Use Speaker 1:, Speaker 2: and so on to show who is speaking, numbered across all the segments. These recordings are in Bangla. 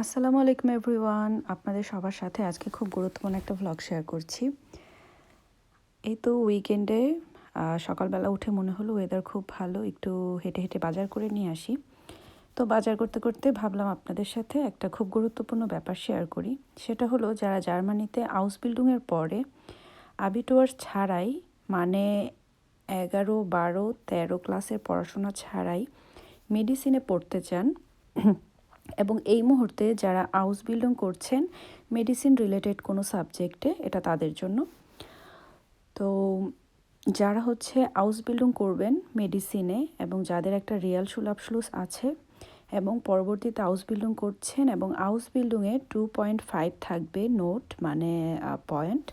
Speaker 1: আসসালামু আলাইকুম এভরিওয়ান। আপনাদের সবার সাথে আজকে খুব গুরুত্বপূর্ণ একটা ভ্লগ শেয়ার করছি। এই তো উইকেন্ডে সকালবেলা উঠে মনে হলো ওয়েদার খুব ভালো, একটু হেঁটে হেঁটে বাজার করে নিয়ে আসি। তো বাজার করতে করতে ভাবলাম আপনাদের সাথে একটা খুব গুরুত্বপূর্ণ ব্যাপার শেয়ার করি। সেটা হলো যারা জার্মানিতে হাউস বিল্ডিংয়ের পরে আবিটোয়ার্স ছাড়াই মানে এগারো, বারো, তেরো ক্লাসের পড়াশোনা ছাড়াই মেডিসিনে পড়তে চান এবং এই মুহূর্তে যারা হাউস বিল্ডিং করছেন মেডিসিন রিলেটেড কোনো সাবজেক্টে এটা তাদের জন্য। তো যারা হচ্ছে হাউস বিল্ডিং করবেন মেডিসিনে এবং যাদের একটা রিয়াল সুলাভসলুস আছে এবং পরবর্তীতে হাউস বিল্ডিং করছেন এবং হাউস বিল্ডিংয়ে টু পয়েন্ট ফাইভ থাকবে নোট মানে পয়েন্ট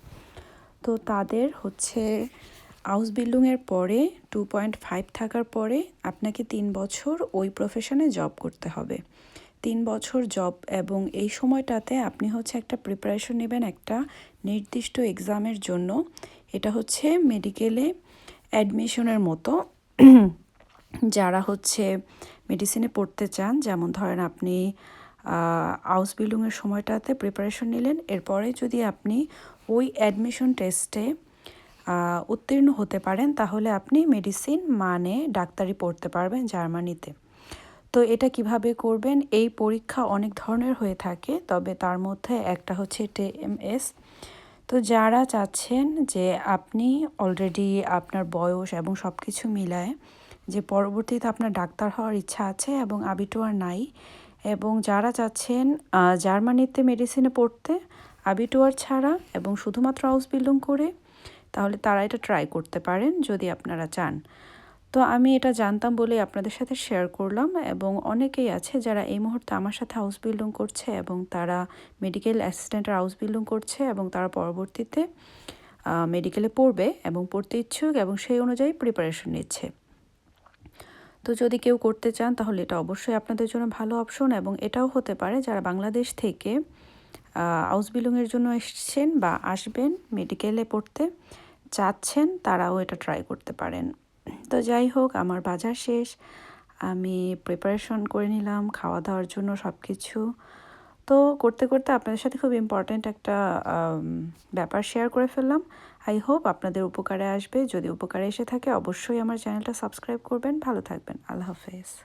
Speaker 1: তো তাদের হচ্ছে হাউস বিল্ডিংয়ের পরে টু পয়েন্ট ফাইভ থাকার পরে আপনাকে তিন বছর ওই প্রফেশনে জব করতে হবে। তিন বছর জব এবং এই সময়টাতে আপনি হচ্ছে একটা প্রিপারেশন নেবেন একটা নির্দিষ্ট এক্সামের জন্য। এটা হচ্ছে মেডিকেলে অ্যাডমিশনের মতো। যারা হচ্ছে মেডিসিনে পড়তে চান, যেমন ধরেন আপনি হাউস বিল্ডিংয়ের সময়টাতে প্রিপারেশন নিলেন, এরপরে যদি আপনি ওই অ্যাডমিশন টেস্টে উত্তীর্ণ হতে পারেন, তাহলে আপনি মেডিসিন মানে ডাক্তারি পড়তে পারবেন জার্মানিতে। তো এটা কীভাবে করবেন? এই পরীক্ষা অনেক ধরনের হয়ে থাকে, তবে তার মধ্যে একটা হচ্ছে টিএমএস। তো যারা চাচ্ছেন যে আপনি অলরেডি আপনার বয়স এবং সব কিছু মিলায়, যে পরবর্তীতে আপনার ডাক্তার হওয়ার ইচ্ছা আছে এবং আবিটোয়ার নাই, এবং যারা চাচ্ছেন জার্মানিতে মেডিসিনে পড়তে আবিটোয়ার ছাড়া এবং শুধুমাত্র হাউস বিল্ডিং করে, তাহলে তারা এটা ট্রাই করতে পারেন যদি আপনারা চান। তো আমি এটা জানতাম বলে আপনাদের সাথে শেয়ার করলাম এবং অনেকেই আছে যারা এই মুহূর্তে আমার সাথে হাউস বিল্ডিং করছে এবং তারা মেডিকেল অ্যাসিস্ট্যান্টের হাউস বিল্ডিং করছে এবং তারা পরবর্তীতে মেডিকেলে পড়বে এবং পড়তে ইচ্ছুক এবং সেই অনুযায়ী প্রিপারেশন নিচ্ছে। তো যদি কেউ করতে চান তাহলে এটা অবশ্যই আপনাদের জন্য ভালো অপশন এবং এটাও হতে পারে যারা বাংলাদেশ থেকে হাউস বিল্ডিংয়ের জন্য এসছেন বা আসবেন মেডিকেলে পড়তে, চাচ্ছেন তারাও এটা ট্রাই করতে পারেন। তো যাই হোক, আমার বাজার শেষ। আমি প্রিপারেশন করে নিলাম খাওয়া দাওয়ার জন্য সব কিছু তো করতে করতে আপনাদের সাথে খুব ইম্পর্ট্যান্ট একটা ব্যাপার শেয়ার করে ফেললাম। আই হোপ আপনাদের উপকারে আসবে। যদি উপকারে এসে থাকে, অবশ্যই আমার চ্যানেলটা সাবস্ক্রাইব করবেন। ভালো থাকবেন। আল্লাহ হাফেজ।